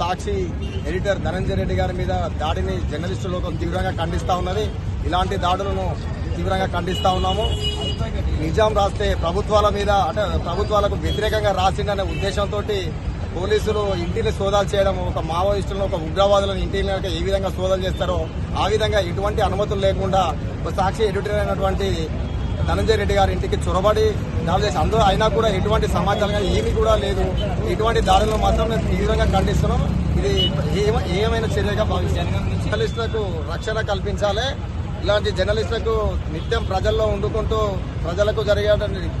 సాక్షి editor Dhananjaya Reddy గారి మీద దాడిని జర్నలిస్టు లోకం తీవ్రంగా ఖండిస్తా ఉన్నది. ఇలాంటి దాడులను తీవ్రంగా ఖండిస్తా ఉన్నాము. నిజాం రాస్తే ప్రభుత్వాల మీద అంటే ప్రభుత్వాలకు వ్యతిరేకంగా రాసిందనే ఉద్దేశంతో పోలీసులు ఇంటిని సోదాలు చేయడం ఒక మావోయిస్టులను ఒక ఉగ్రవాదులను ఇంటి ఏ విధంగా సోదాలు చేస్తారో ఆ విధంగా ఎటువంటి అనుమతులు లేకుండా ఒక సాక్షి ఎడిటర్ అయినటువంటి ధనంజయ రెడ్డి గారి ఇంటికి చొరబడి దాడి చేసి అందరూ అయినా కూడా ఎటువంటి సమాచారం కానీ ఏమీ కూడా లేదు. ఇటువంటి దాడులను మాత్రం మేము తీవ్రంగా ఖండిస్తున్నాం. ఇది ఏమైనా చర్యగా భావిస్తాను జర్నలిస్టులకు రక్షణ కల్పించాలి. ఇలాంటి జర్నలిస్టులకు నిత్యం ప్రజల్లో ఉండుకుంటూ ప్రజలకు జరిగే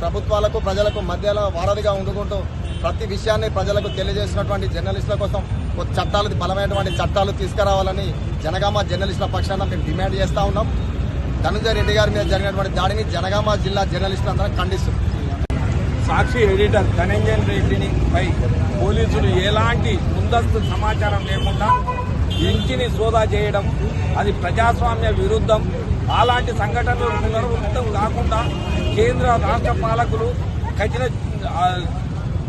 ప్రభుత్వాలకు ప్రజలకు మధ్యలో వారధిగా ఉండుకుంటూ ప్రతి విషయాన్ని ప్రజలకు తెలియజేసినటువంటి జర్నలిస్టుల కోసం చట్టాలు బలమైనటువంటి చట్టాలు తీసుకురావాలని జనగామ జర్నలిస్టుల పక్షాన మేము డిమాండ్ చేస్తూ ఉన్నాం. ధనంజయ రెడ్డి గారి మీద జరిగినటువంటి దాడిని జనగామ జిల్లా జర్నలిస్టులు అందరం ఖండిస్తున్నాం సాక్షి ఎడిటర్ ధనంజయన్ రెడ్డిని పై పోలీసులు ఎలాంటి ముందస్తు సమాచారం లేకుండా ఇంటిని సోదా చేయడం అది ప్రజాస్వామ్య విరుద్ధం. అలాంటి సంఘటనలు పునరావృతం కాకుండా కేంద్ర రాష్ట్ర పాలకులు కఠిన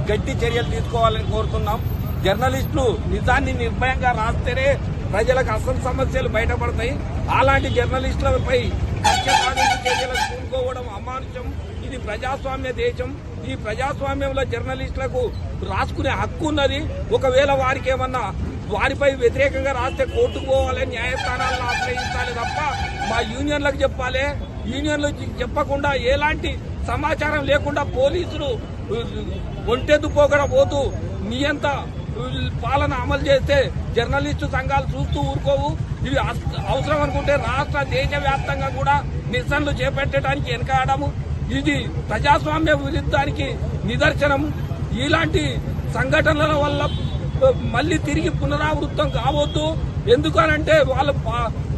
గట్టి చర్యలు తీసుకోవాలని కోరుతున్నాం. జర్నలిస్టులు నిజాన్ని నిర్భయంగా రాస్తేనే ప్రజలకు అసలు సమస్యలు బయటపడతాయి. అలాంటి జర్నలిస్టులపై కక్ష చర్యలకు పూనుకోవడం అమానుషం. ఇది ప్రజాస్వామ్య దేశం. ఈ ప్రజాస్వామ్యంలో జర్నలిస్టులకు రాసుకునే హక్కు ఉన్నది. ఒకవేళ వారికి ఏమన్నా వారిపై వ్యతిరేకంగా రాస్తే కోర్టుకు పోవాలి న్యాయస్థానాలను ఆశ్రయించాలి తప్ప మా యూనియన్లకు చెప్పాలి. యూనియన్లు చెప్పకుండా ఎలాంటి సమాచారం లేకుండా పోలీసులు ఒంటెద్దు పోగడ పోతూ నియంత పాలన అమలు చేస్తే జర్నలిస్టు సంఘాలు చూస్తూ ఊరుకోవు. ఇవి అస్- అవసరం అనుకుంటే రాష్ట్ర దేశవ్యాప్తంగా కూడా నిరసనలు చేపట్టడానికి వెనకాడము. ఇది ప్రజాస్వామ్య విరుద్ధానికి నిదర్శనం ఇలాంటి సంఘటనల వల్ల మళ్ళీ తిరిగి పునరావృతం కావద్దు. ఎందుకనంటే వాళ్ళ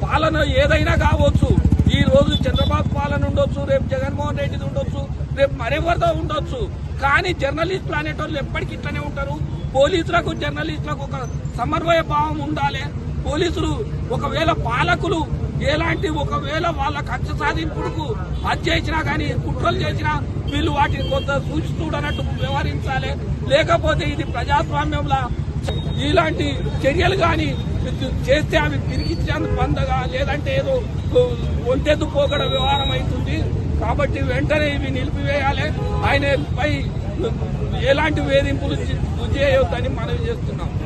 పాలన ఏదైనా కావచ్చు. రోజు చంద్రబాబు పాలన ఉండొచ్చు రేపు జగన్మోహన్ రెడ్డిది ఉండొచ్చు రేపు మరెవరిదో ఉండొచ్చు. కానీ జర్నలిస్టులు అనేటోళ్ళు ఎప్పటికీ ఇట్లనే ఉంటారు. పోలీసులకు జర్నలిస్టులకు ఒక సమన్వయ భావం ఉండాలి. పోలీసులు ఒకవేళ పాలకులు ఎలాంటి ఒకవేళ వాళ్ళ కక్ష సాధింపుడుకు హత్య చేసినా కానీ కుట్రలు చేసినా వీళ్ళు వాటిని కొంత సూచిస్తుండనట్టు వ్యవహరించాలి. లేకపోతే ఇది ప్రజాస్వామ్యంలో ఇలాంటి చర్యలు కానీ చేస్తే అవి తిరిగిచ్చేందుకు బందగా లేదంటే ఏదో ఒంటెద్దు పోకడ వ్యవహారం అవుతుంది. కాబట్టి వెంటనే ఇవి నిలిపివేయాలి. ఆయనపై ఎలాంటి వేధింపులు చేయొద్దని మనవి చేస్తున్నాం.